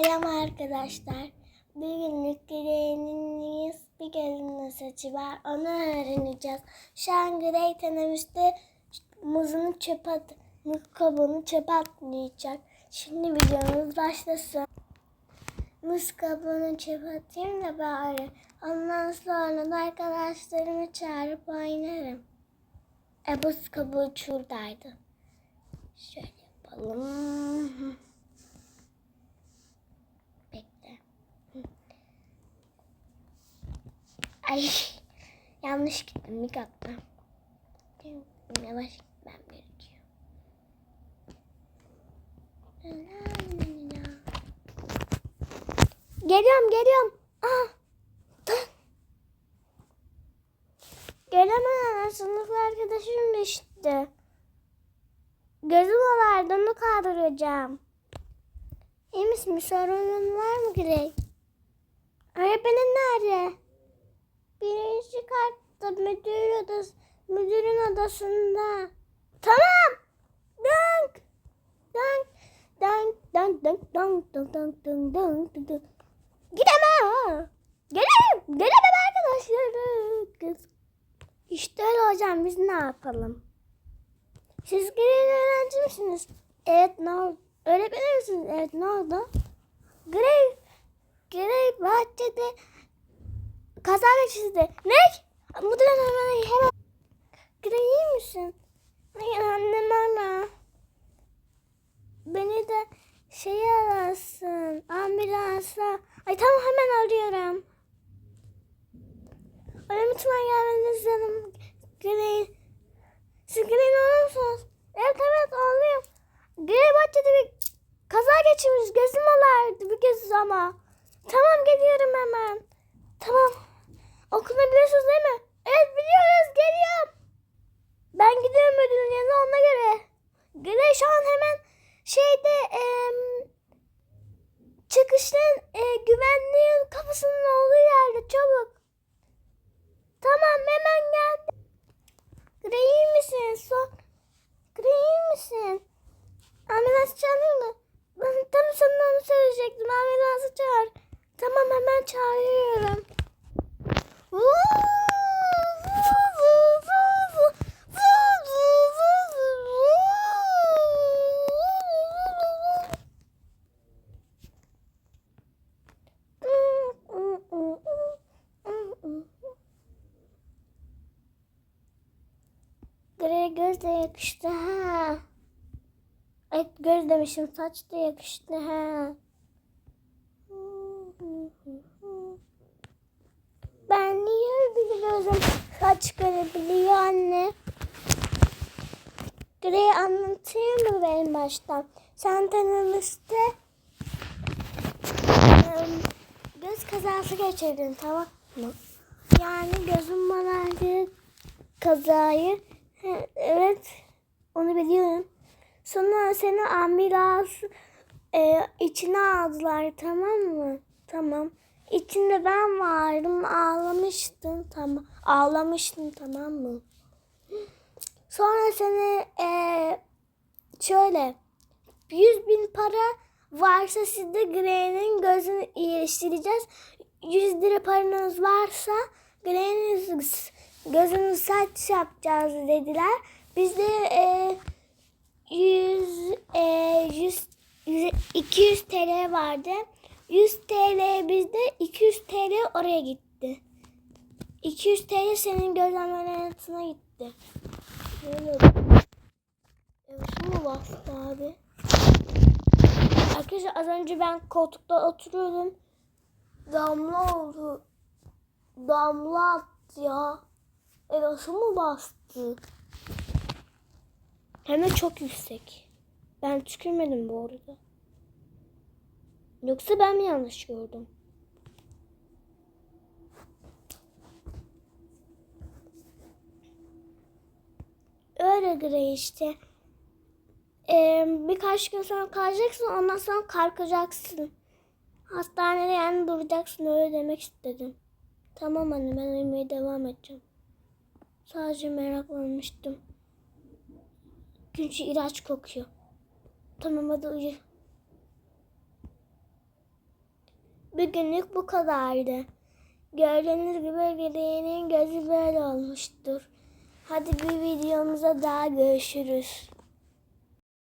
Selam arkadaşlar. Bugünlük Grey'nin bir gözünün saçı var. Onu öğreneceğiz. Şu an Grey teneffüste muzunu çöpe at, muz kabuğunu çöpe atmayacak. Şimdi videomuz başlasın. Muz kabuğunu çöpe atayım da bari. Ondan sonra da arkadaşlarımı çağırıp oynarım. E buz kabuğu şuradaydı. Şöyle yapalım. Ay yanlış gittim bir dakika. Yavaş gitmem gerekiyor. Geliyorum geliyorum. Ah. Gelemem sınıf arkadaşım düştü. Gözüm olardı onu kaldıracağım. İyi misin? Bir sorunun var mı Grey? Öğretmenin nerede? Birinci katta müdür odası, müdürün odasında. Tamam. Dönk. Dönk. Dönk. Dönk. Dönk. Dönk. Dönk. Dönk. Dönk. Dönk. Dönk. Gidemem. Gelemem. Gelemem arkadaşlar. İşte öyle hocam biz ne yapalım? Siz Grey'in öğrenci misiniz? Evet ne oldu? Öğretmen misiniz? Evet ne oldu? Grey, Grey bahçede kaza geçirdi. Ne? Muhtemelen hemen hemen. Grey iyi misin? Hayır annem ara. Beni de şey arasın. Ambulansa. Ay tamam hemen arıyorum. Ay lütfen gelmeniz lazım. Grey. Siz Grey'in olur musunuz? Evet evet oğluyum. Grey bahçede bir kaza geçirmiş. Gözüm olardı bir kez ama. Tamam geliyorum hemen. Tamam. Okulu biliyorsunuz değil mi? Evet biliyoruz geliyorum. Ben gidiyorum ödülün yanına ona göre. Grey şu an hemen şeyde em, çıkışın e, güvenliğin kapısının olduğu yerde çabuk. Tamam hemen geldim. İyi misin? So Grey iyi misin? Ambulans çağırayım mı? Ben tam sana onu söyleyecektim. Ambulansı çağır. Tamam hemen çağırıyorum. Grey göz de yakıştı ha. Ay göz demişim saç da yakıştı ha. Ben niye biliyorum saç görebiliyor anne? Grey anlatayım mı benim baştan? Sen em, göz kazası geçirdin tamam mı? Yani gözüm bana kazayı evet onu biliyorum. Sonra seni ambulans e, içine aldılar tamam mı? Tamam. İçinde ben vardım ağlamıştım tamam. Ağlamıştım tamam mı? Sonra seni e, şöyle 100 bin para varsa sizde Grey'nin gözünü iyileştireceğiz. 100 lira paranız varsa Grey'nin gözünü saç yapacağız dediler. Biz de e, 100, e, 100, 100 200 TL vardı. 100 TL bizde 200 TL oraya gitti. 200 TL senin göz ameliyatına gitti. Böyle. Evet mu bastı abi? Arkadaşlar az önce ben koltukta oturuyordum. Damla oldu. Damla attı ya. Evası mı bastı? Hem de çok yüksek. Ben tükürmedim bu arada. Yoksa ben mi yanlış gördüm? Öyle Grey işte. Ee, birkaç gün sonra kalacaksın ondan sonra kalkacaksın. Hastanede yani duracaksın öyle demek istedim. Tamam anne ben uyumaya devam edeceğim. Sadece meraklanmıştım. Çünkü ilaç kokuyor. Tamam hadi uyu. Bugünlük bu kadardı. Gördüğünüz gibi Green'in gözü böyle olmuştur. Hadi bir videomuza daha görüşürüz.